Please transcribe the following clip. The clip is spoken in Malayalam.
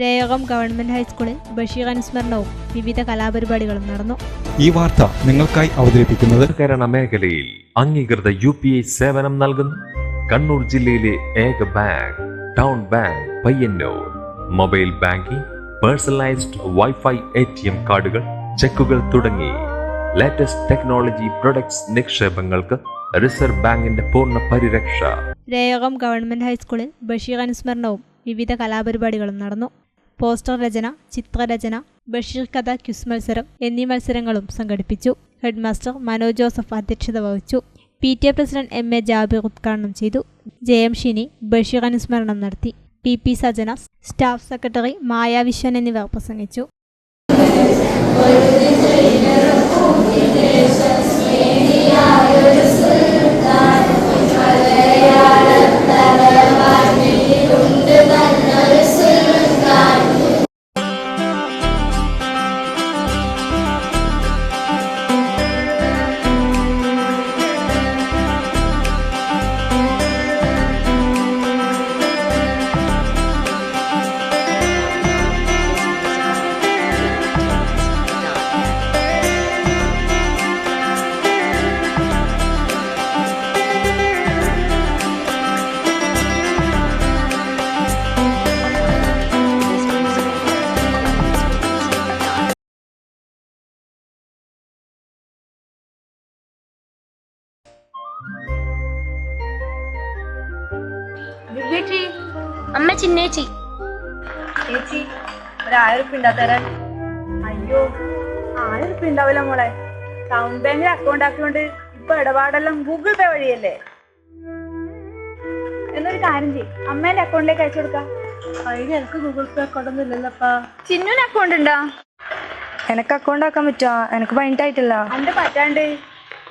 രേയകം ഗവൺമെന്റ് ഹൈസ്കൂളിൽ ബഷീർ അനുസ്മരണവും വിവിധ കലാപരിപാടികളും നടന്നു. ഈ വാർത്ത നിങ്ങൾക്കായി അവതരിപ്പിക്കുന്നത് കേരള മേഖലയിൽ അംഗീകൃത യു പി ഐ സേവനം നൽകുന്നു. കണ്ണൂർ ജില്ലയിലെ ഏക bank town bank Payyanur. Mobile banking personalised WiFi A T M കാർഡുകൾ ചെക്കുകൾ തുടങ്ങി. ലേറ്റസ്റ്റ് ടെക്നോളജി പ്രൊഡക്ട്സ് നിക്ഷേപങ്ങൾക്ക് റിസർവ് ബാങ്കിന്റെ പൂർണ പരിരക്ഷ. രേയകം ഗവൺമെന്റ് ഹൈസ്കൂളിൽ ബഷീർ അനുസ്മരണവും വിവിധ കലാപരിപാടികളും നടന്നു. പോസ്റ്റർ രചന ചിത്രരചന ബഷീർ കഥ ക്യുസ് മത്സരം എന്നീ മത്സരങ്ങളും സംഘടിപ്പിച്ചു. ഹെഡ്മാസ്റ്റർ മനോജ് ജോസഫ് അധ്യക്ഷത വഹിച്ചു. P T A president M A Jabir ഉദ്ഘാടനം ചെയ്തു. ജെ എം ഷിനി ബഷീർ അനുസ്മരണം നടത്തി. P P Sajana staff secretary Maya Viswan എന്നിവർ പ്രസംഗിച്ചു. ചേച്ചി അമ്മ ചിന്നേച്ചി ചേച്ചി ഒരു ആയിരം ഉറുപ്പ ഉണ്ടാ തരാൻ അയ്യോ ആയിരം ഉറുപ്പ ഉണ്ടാവില്ല മോളെ. ടൗൺ ബാങ്കിൽ അക്കൗണ്ട് ആക്കിയോണ്ട് ഇപ്പൊ ഇടപാടെല്ലാം ഗൂഗിൾ പേ വഴിയല്ലേ? എന്നൊരു കാര്യം ചെയ്യും. അമ്മേന്റെ അക്കൗണ്ടിലേക്ക് അയച്ചു കൊടുക്കാം. അതിന് എനിക്ക് ഗൂഗിൾ പേ അക്കൗണ്ട് ഒന്നും ഇല്ലല്ലപ്പാ. ചിന്നുവിന് അക്കൗണ്ട് ഉണ്ടോ? എനക്ക് അക്കൗണ്ട് ആക്കാൻ പറ്റുമോ എനിക്ക് പതിനെട്ടായിട്ടില്ല അന്റെ പറ്റാണ്ട്